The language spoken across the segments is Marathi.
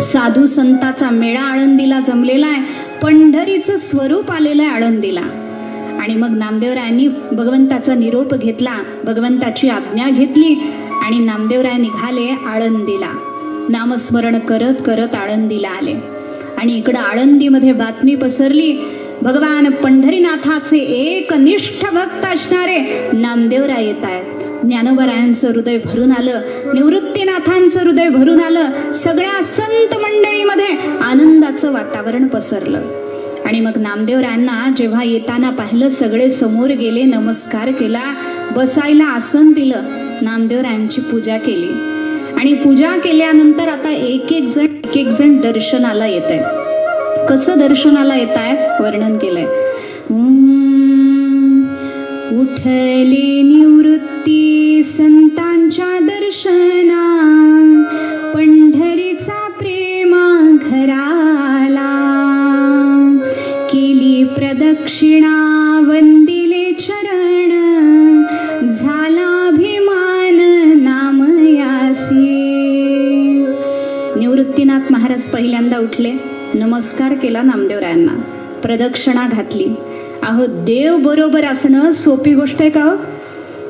साधू संताचा मेळा आळंदीला जमलेला आहे. पंढरीचं स्वरूप आलेलं आहे आळंदीला. आणि मग नामदेवरायांनी भगवंताचा निरोप घेतला. भगवंताची आज्ञा घेतली आणि नामदेवराय निघाले आळंदीला. नामस्मरण करत करत आळंदीला आले. आणि इकडं आळंदीमध्ये बातमी पसरली. भगवान पंढरीनाथाचे एक निष्ठ भक्त असणारे नामदेवराय येत आहेत. ज्ञानवरायांचं हृदय भरून आलं निवृत्तीनाथांचं हृदय भरून आलं सगळ्या संत मंडळीमध्ये आनंदाचं वातावरण पसरलं. आणि मग नामदेवरायांना जेव्हा येताना पाहिलं सगळे समोर गेले नमस्कार केला बसायला आसन दिलं नामदेवरायांची पूजा केली. आणि पूजा केल्यानंतर आता एक एक जण एक एक जण दर्शनाला येत आहे कसं दर्शनाला येत आहे वर्णन केलंय. उठली उठले निवृत्ती संतांच्या दर्शना पंढरीचा प्रेमा घराला केली प्रदक्षिणा वंदिले चरण. झाला अभिमान नामयासी. निवृत्तीनाथ महाराज पहिल्यांदा उठले नमस्कार केला नामदेवरायांना. प्रदक्षिणा घातली. अहो देव बरोबर असणं सोपी गोष्ट आहे का हो?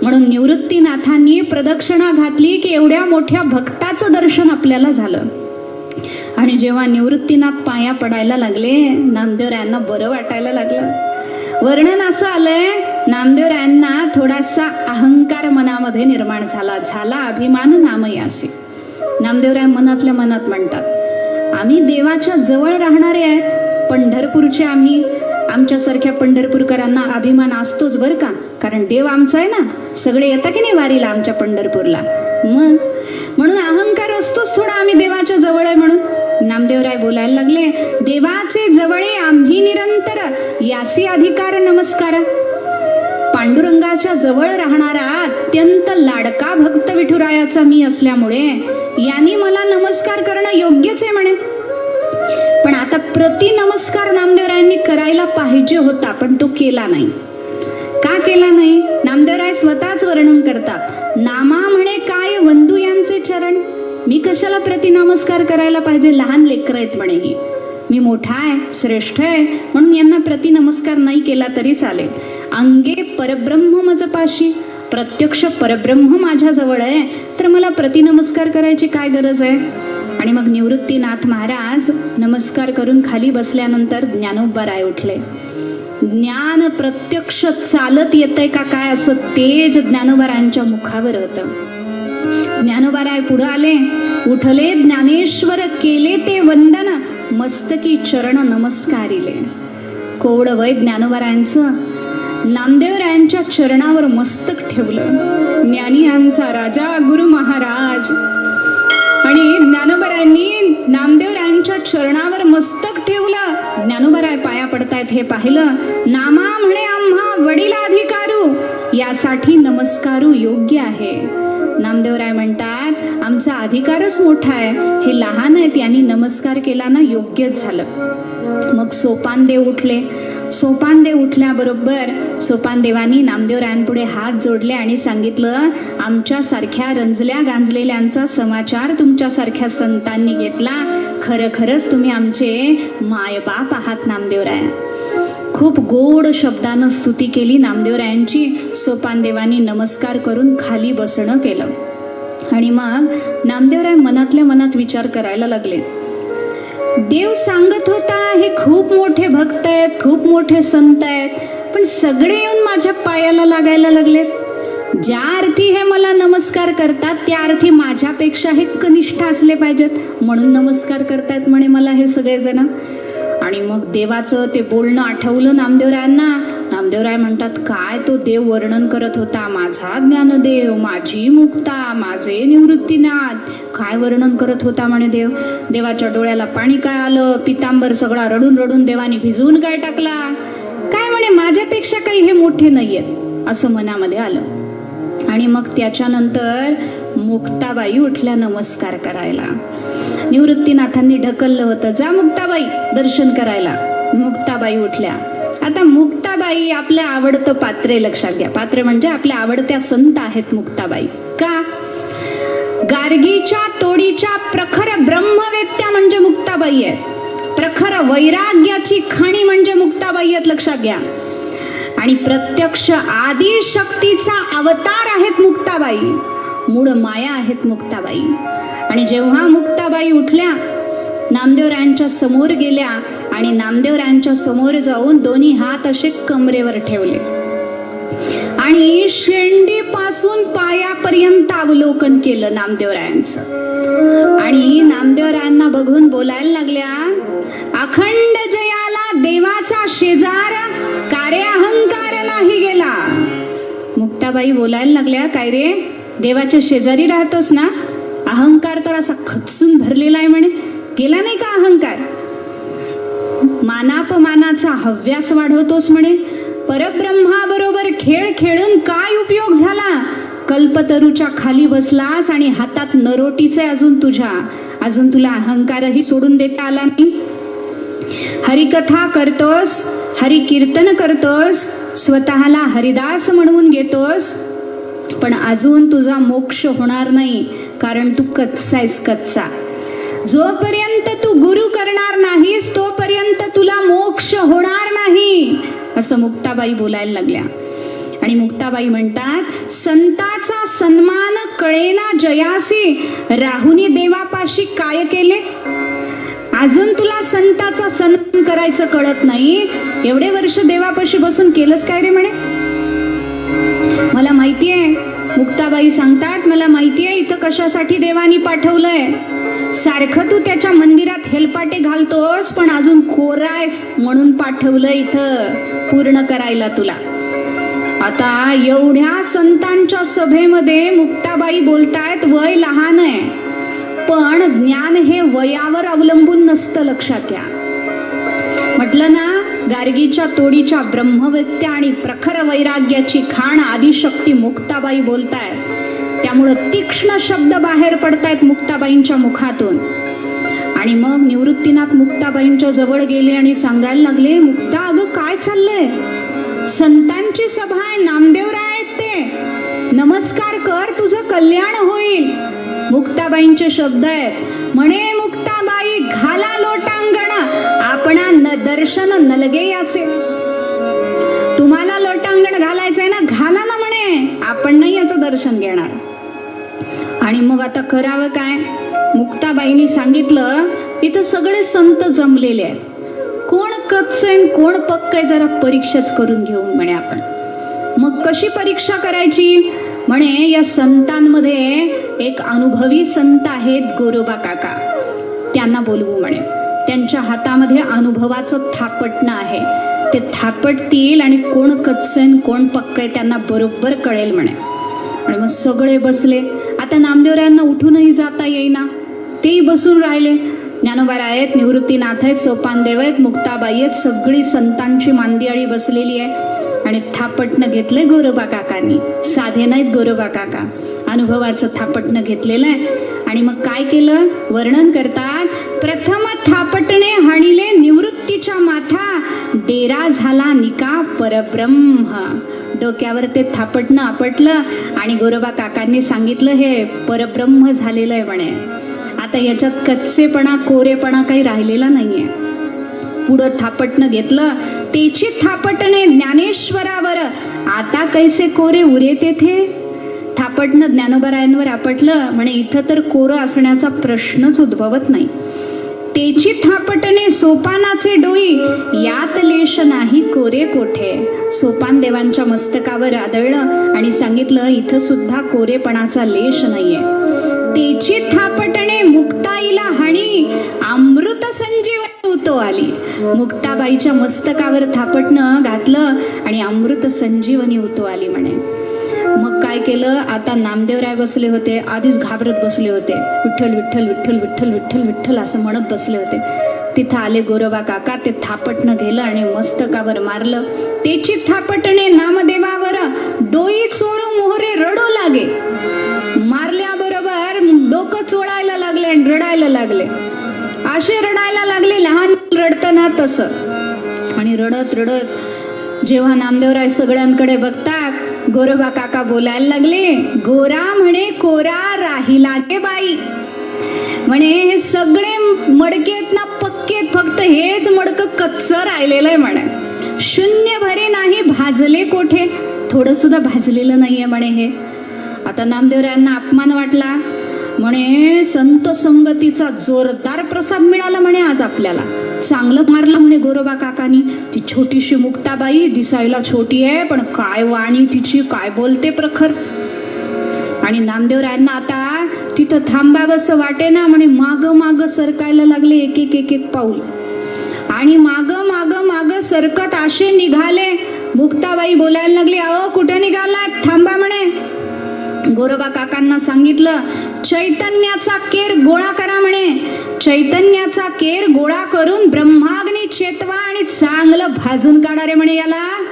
म्हणून निवृत्तीनाथांनी प्रदक्षिणा घातली की एवढ्या मोठ्या भक्ताचं दर्शन आपल्याला झालं. आणि जेव्हा निवृत्तीनाथ पाया पडायला लागले नामदेवरायांना बरं वाटायला लागलं. वर्णन असं आलंय नामदेवरायांना थोडासा अहंकार मनामध्ये निर्माण झाला. झाला अभिमान नामयासी नामदेवराय मनातल्या मनात म्हणतात आम्ही देवाच्या जवळ राहणारे आहेत पंढरपूरचे आम्ही आमच्यासारख्या पंढरपूरकरांना अभिमान असतोच बरं का? कारण देव आमचा आहे ना. सगळे येता की नाही वारीला आमच्या पंढरपूरला? मग? म्हणून अहंकार असतोच थोडा. आम्ही देवाच्या जवळ आहे म्हणून. नामदेवराय बोलायला लागले देवाचे जवळे आम्ही निरंतर. यासी अधिकार नमस्कार. पांडुरंगाच्या जवळ राहणारा अत्यंत लाडका भक्त विठुरायाचा मी असल्यामुळे यांनी मला नमस्कार करणं योग्यच आहे म्हणे. आता प्रति नमस्कार नामदेवरायांनी करायला पाहिजे होता पण तो केला नाही. का केला नाही? नामदेवराय स्वतःच वर्णन करतात. नामा म्हणे काय वंदू यांचे चरण. मी कशाला प्रति नमस्कार करायला पाहिजे? लहान लेकर आहेत म्हणे ही. मी मोठा आहे श्रेष्ठ आहे म्हणून यांना प्रति नमस्कार नाही केला तरी चालेल. अंगे परब्रह्म मजपाशी. प्रत्यक्ष परब्रह्म माझ्याजवळ आहे तर मला प्रतिनमस्कार करायची काय गरज आहे? आणि मग निवृत्तीनाथ महाराज नमस्कार करून खाली बसल्यानंतर ज्ञानोबा राय उठले. ज्ञान प्रत्यक्ष चालत येतंय का काय असं तेज ज्ञानोबरायांच्या मुखावर होतं. ज्ञानोबाराय पुढे आले. उठले ज्ञानेश्वर केले ते वंदन मस्तकी चरण नमस्कारिले. कोवड वय ज्ञानोबारायांचं. नामदेवरायांच्या चरणावर मस्तक ठेवलं. ज्ञानी आमचा राजा गुरु महाराज. आणि ज्ञानोबरायांनी नामदेवरायांच्या चरणावर मस्तक ठेवलं. ज्ञानोबराय पाया पडतायत हे पाहिलं. नामा म्हणे आम्हा वडिलाधिकारू यासाठी नमस्कारू योग्य आहे. नामदेवराय म्हणतात आमचा अधिकारच मोठा आहे. हे लहान आहेत यांनी नमस्कार केला ना योग्यच झालं. मग सोपानदेव उठले. सोपानदेव उठल्याबरोबर सोपानदेवांनी नामदेवरायांपुढे हात जोडले आणि सांगितलं आमच्यासारख्या रंजल्या गांजलेल्यांचा समाचार तुमच्यासारख्या संतांनी घेतला. खरं खरंच तुम्ही आमचे मायबाप आहात नामदेवराय. खूप गोड शब्दानं स्तुती केली नामदेवरायांची. सोपानदेवांनी नमस्कार करून खाली बसणं केलं. आणि मग नामदेवराय मनातल्या मनात विचार करायला लागले. देव सांगत होता हे खूप मोठे भक्त आहेत खूप मोठे संत आहेत पण सगळे येऊन माझ्या पायाला लागायला लागलेत. ज्या अर्थी हे मला नमस्कार करतात त्या अर्थी माझ्यापेक्षा हे कनिष्ठ असले पाहिजेत. म्हणून नमस्कार करतायत म्हणे मला हे सगळेजण. आणि मग देवाचं ते बोलणं आठवलं नामदेवरायांना. नामदेवराय म्हणतात काय तो देव वर्णन करत होता? माझा ज्ञानदेव माझी मुक्ता माझे निवृत्तीनाथ. काय वर्णन करत होता म्हणे देव? देवाच्या डोळ्याला पाणी काय आलं? पितांबर सगळा रडून रडून देवाने भिजवून काय टाकला? काय म्हणे माझ्यापेक्षा काही हे मोठे नाहीये असं मनामध्ये आलं. आणि मग त्याच्यानंतर मुक्ताबाई उठल्या नमस्कार करायला. निवृत्तीनाथांनी ढकललं होतं जा मुक्ताबाई दर्शन करायला. मुक्ताबाई उठल्या. आता मुक्ताबाई आपलं आवडतं पात्रे लक्षात घ्या. पात्र म्हणजे आपल्या आवडत्या संत आहेत मुक्ताबाई. का? गार्गीच्या तोडीच्या प्रखर ब्रह्मवेत्या म्हणजे मुक्ताबाई आहेत. प्रखर वैराग्याची खाणी म्हणजे मुक्ताबाई आहेत लक्षात घ्या. आणि प्रत्यक्ष आदी शक्तीचा अवतार आहेत मुक्ताबाई. मूळ माया आहेत मुक्ताबाई. आणि जेव्हा मुक्ताबाई उठल्या नामदेवरायांच्या समोर गेल्या आणि नामदेवरायांच्या समोर जाऊन दोन्ही हात असे कमरेवर ठेवले. आणि शेंडीपासून पायापर्यंत अवलोकन केलं नामदेवरायांचं. आणि नामदेवरायांना बघून बोलायला लागल्या अखंड जयाला देवाचा शेजार कार्य अहंकार नाही गेला. मुक्ताबाई बोलायला लागल्या काय रे देवाच्या शेजारी राहतोस ना? अहंकार तर असा खचून भरलेला आहे म्हणे. गेला नाही का अहंकार? मानापमानाचा हव्यास वाढवतोस म्हणे. परब्रह्माबरोबर खेळ खेळून काय उपयोग झाला? कल्पतरूच्या खाली बसलास आणि हातात नरोटीचे अजून तुझ्या. अजून तुला अहंकारही सोडून देता आला नाही. हरिकथा करतोस हरि कीर्तन करतोस स्वतःला हरिदास म्हणवून घेतोस. पण अजून तुझा मोक्ष होणार नाही कारण तू कच्चा आहेस कच्चा. जोपर्यंत तू गुरु करणार नाहीस तोपर्यंत तुला मोक्ष होणार नाही. असं मुक्ताबाई बोलायला लागल्या. आणि मुक्ताबाई म्हणतात संताचा सन्मान कळेना जयासी. राहुनी देवापाशी काय केले? अजून तुला संताचा सन्मान करायचं कळत नाही. एवढे वर्ष देवापाशी बसून केलंच काय रे म्हणे? मला माहितीये मुक्ताबाई सांगतात मला माहितीये इथं कशासाठी देवानी पाठवलंय. सारखं तू त्याच्या मंदिरात हेलपाटे घालतोस पण अजून कोरायस म्हणून पाठवलं इथं पूर्ण करायला तुला. आता एवढ्या संतांच्या सभेमध्ये मुक्ताबाई बोलतायत वय लहान आहे. पण ज्ञान हे वयावर अवलंबून नसतं लक्षात घ्या. म्हटलं ना गार्गीच्या तोडीच्या ब्रह्मवेत्या आणि प्रखर वैराग्याची खाण आदिशक्ती मुक्ताबाई बोलतायत. त्यामुळं तीक्ष्ण शब्द बाहेर पडतायत मुक्ताबाईंच्या मुखातून. आणि मग निवृत्तीनाथ मुक्ताबाईंच्या जवळ गेले आणि सांगायला लागले मुक्ता अगं काय चाललंय? संतांची सभा आहे नामदेवराय आहेत ते. नमस्कार कर तुझं कल्याण होईल. मुक्ताबाईंचे शब्द आहेत म्हणे मुक्ताबाई घाला लोटांगण आपणा न दर्शन नलगे याचे. तुम्हाला लोटांगण घालायचंय ना घाला ना म्हणे आपण नाही याचं दर्शन घेणार. आणि मग आता करावं काय? मुक्ताबाईंनी सांगितलं इथं सगळे संत जमलेले आहेत. कोण कच्च आहे कोण पक्क आहे जरा परीक्षाच करून घेऊन म्हणे आपण. मग कशी परीक्षा करायची? म्हणे या संतांमध्ये एक अनुभवी संत आहेत गोरोबा काका. त्यांना बोलवू म्हणे. त्यांच्या हातामध्ये अनुभवाचं थापटणं आहे. ते थापटतील आणि कोण कच्च कोण पक्क आहे त्यांना बरोबर कळेल म्हणे. आणि मग सगळे बसले. आता नामदेवरायांना उठूनही जाता येईना. तेही बसून राहिले. ज्ञानोबार आहेत निवृत्तीनाथ आहेत सोपानदेव आहेत मुक्ताबाई आहेत सगळी संतांची मांदियाळी बसलेली आहे. आणि थापटणं घेतलंय गोरोबा काकांनी. साधे नाहीत गोरोबा काका. अनुभवाचं थापटणं घेतलेलं आहे. आणि मग काय केलं? वर्णन करतात. प्रथम थापटणे हाणिले निवृत्तीच्या माथा. डेरा झाला निका परब्रह्म. डोक्यावर ते थापटणं आपटलं आणि गोरोबा काकांनी सांगितलं हे परब्रह्म झालेलं आहे म्हणे. आता याच्यात कच्चेपणा कोरेपणा काही राहिलेला नाहीये. पुढं थापटणं घेतलं. तेची थापटणे ज्ञानेश्वरावर. आता कैसे कोरे उरे तेथे थापटणं ज्ञानोबरायांवर आपटलं. म्हणे इथं तर कोरं असण्याचा प्रश्नच उद्भवत नाही. तेची थापटणे सोपानाचे डोई यात लेश नाही कोरे कोठे? सोपान देवांच्या मस्तकावर आदळलं आणि सांगितलं इथं सुद्धा कोरेपणाचा लेश नाहीये. तेची थापटणे मुक्ताईला हाणी अमृत संजीवनी उतो आली. मुक्ताबाईच्या मस्तकावर थापटणं घातलं आणि अमृत संजीवनी उतो आली म्हणे. मग काय केलं? आता नामदेवराय बसले होते. आधीच घाबरत बसले होते. विठ्ठल विठ्ठल विठ्ठल विठ्ठल विठ्ठल विठ्ठल असं म्हणत बसले होते. तिथं आले गोरोबा काका. ते थापटणं गेलं आणि मस्तकावर मारलं. तेची थापटणे नामदेवावर. डोई चोळू मोहरे रडू लागे. मारल्याबरोबर डोकं चोळायला लागले आणि रडायला लागले. असे रडायला लागले लहान रडताना तसं. आणि रडत रडत जेव्हा नामदेवराय सगळ्यांकडे बघतात गोरोबा काका बोलायला लागले. गोरा म्हणे कोरा राहिला ते बाई. म्हणे हे सगळे मडकेत ना पक्के फक्त हेच मडक कच्च राहिलेलं आहे म्हणे. शून्य भरे नाही भाजले कोठे? थोडं सुद्धा भाजलेलं नाहीये म्हणे हे. आता नामदेवरायांना अपमान वाटला. म्हणे संत संगतीचा जोरदार प्रसाद मिळाला म्हणे आज आपल्याला. चांगलं मारलं म्हणे गोरोबा काकानी. ती छोटीशी मुक्ताबाई दिसायला छोटी आहे पण काय वाणी तिची काय बोलते प्रखर. आणि नामदेवरायांना आता तिथं थांबावंसं वाटे ना म्हणे माग माग सरकायला लागले एक एक एक एक पाऊल. आणि माग माग माग सरकत असे निघाले. मुक्ताबाई बोलायला लागली अहो कुठे निघालात? थांबा म्हणे. गोरोबा काकांना सांगितलं चैतन्याचा केर गोळा करा म्हणे. चैतन्याचा केर गोळा करून ब्रह्माग्नी चेतवा आणि चांगलं भाजून काढा रे म्हणे याला.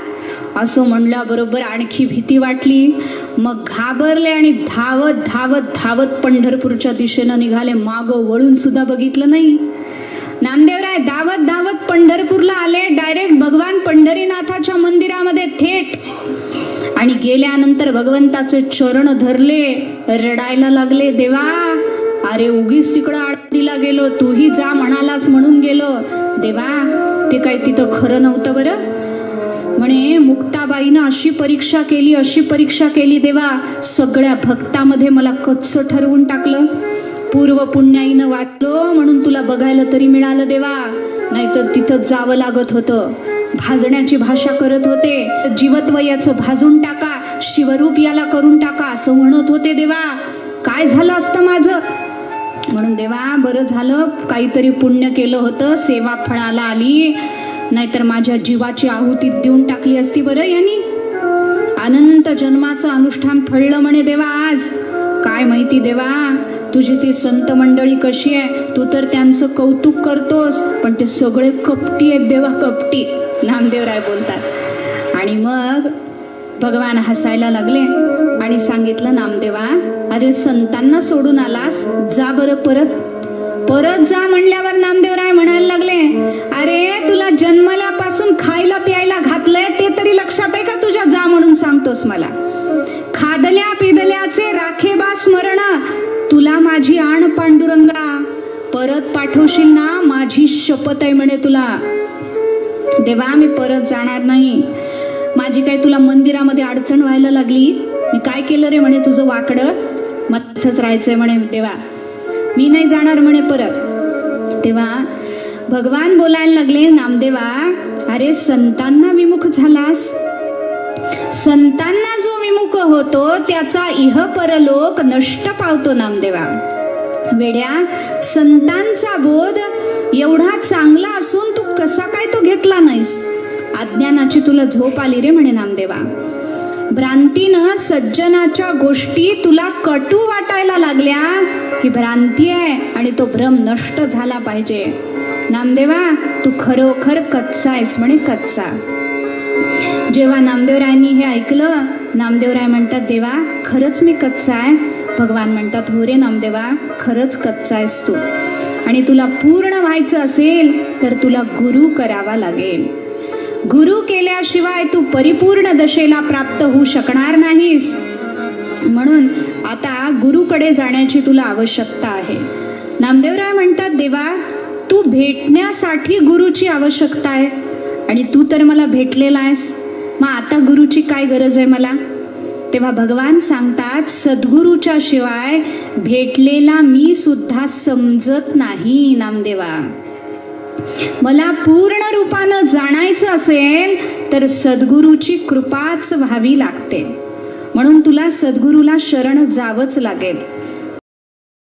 असं म्हणल्याबरोबर आणखी भीती वाटली. मग घाबरले आणि धावत धावत धावत पंढरपूरच्या दिशेनं निघाले. माग वळून सुद्धा बघितलं नाही. नामदेवराय धावत धावत पंढरपूरला आले. डायरेक्ट भगवान पंढरीनाथाच्या मंदिरामध्ये थेट आणि गेल्यानंतर भगवंताचे चरण धरले. रडायला लागले देवा अरे उगीच तिकडं आळंदीला गेलो तूही जा म्हणालास म्हणून गेलो. देवा ते काय तिथं खरं नव्हतं बरं. म्हणे मुक्ताबाईनं अशी परीक्षा केली अशी परीक्षा केली देवा सगळ्या भक्तामध्ये मला कच्च ठरवून टाकलं. पूर्व पुण्याईनं वाचलो म्हणून तुला बघायला तरी मिळालं देवा. नाहीतर तिथं जावं लागत होतं. भाजण्याची भाषा करत होते. जीवत्वयाचं भाजून टाका. शिवरूप याला करून टाका असं म्हणत होते देवा. काय झालं असतं माझं? म्हणून देवा बरं झालं काहीतरी पुण्य केलं होतं सेवा फळाला आली. नाहीतर माझ्या जीवाची आहुती देऊन टाकली असती बरं यांनी. अनंत जन्माचं अनुष्ठान फळलं म्हणे देवा आज. काय माहिती देवा तुझी ती संत मंडळी कशी आहे? तू तर त्यांचं कौतुक करतोस पण ते सगळे कपटी आहेत देवा कपटी. नामदेवराय बोलतात. आणि मग भगवान हसायला लागले आणि सांगितलं नामदेवा अरे संतांना सोडून आलास जा बरं परत. परत जा म्हणल्यावर नामदेवराय म्हणायला लागले अरे तुला जन्मल्यापासून खायला प्यायला घातलंय ते तरी लक्षात आहे का तुझ्या? जा म्हणून सांगतोस मला. खादल्या पिदल्याचे राखेबा स्मरण तुला माझी आण पांडुरंगा. परत पाठवशील ना माझी शपथ आहे म्हणे तुला. देवा मी परत जाणार नाही. माझी काय तुला मंदिरामध्ये अडचण व्हायला लागली? मी काय केलं रे म्हणे तुझं वाकडं? मथच राहायचंय म्हणे देवा. मी नाही जाणार म्हणे परत. तेव्हा भगवान बोलायला लागले नामदेवा अरे संतांना विमुख झालास. संतांना जो विमुख होतो त्याचा इह परलोक नष्ट पावतो नामदेवा. वेड्या संतांचा बोध एवढा चांगला असून तू कसा काय तो घेतला नाहीस? अज्ञानाची तुला झोप आली रे म्हणे नामदेवा. भ्रांतीनं सज्जनाच्या गोष्टी तुला कटू वाटायला लागल्या ही भ्रांती आहे आणि तो भ्रम नष्ट झाला पाहिजे. नामदेवा तू खरोखर कच्चा आहेस म्हणे कच्चा. जेव्हा नामदेवरायांनी हे ऐकलं नामदेवराय म्हणतात देवा खरंच मी कच्चा आहे. भगवान म्हणतात हो रे नामदेवा खरंच कच्चा आहेस तू. आणि तुला पूर्ण व्हायचं असेल तर तुला गुरु करावा लागेल. गुरु केल्याशिवाय तू परिपूर्ण दशेला प्राप्त होऊ शकणार नाहीस. म्हणून आता गुरुकडे जाण्याची तुला आवश्यकता आहे. नामदेवराय म्हणतात देवा तू भेटण्यासाठी गुरुची आवश्यकता आहे. आणि तू तर मला भेटलेला आहेस. मग आता गुरुची काय गरज आहे मला? तेव्हा भगवान सांगतात सद्गुरूच्या शिवाय भेटलेला मी सुद्धा समजत नाही नामदेवा. मला पूर्ण रूपानं जाणायचं असेल तर सद्गुरूची कृपाच व्हावी लागते. म्हणून तुला सद्गुरूला शरण जावंच लागेल.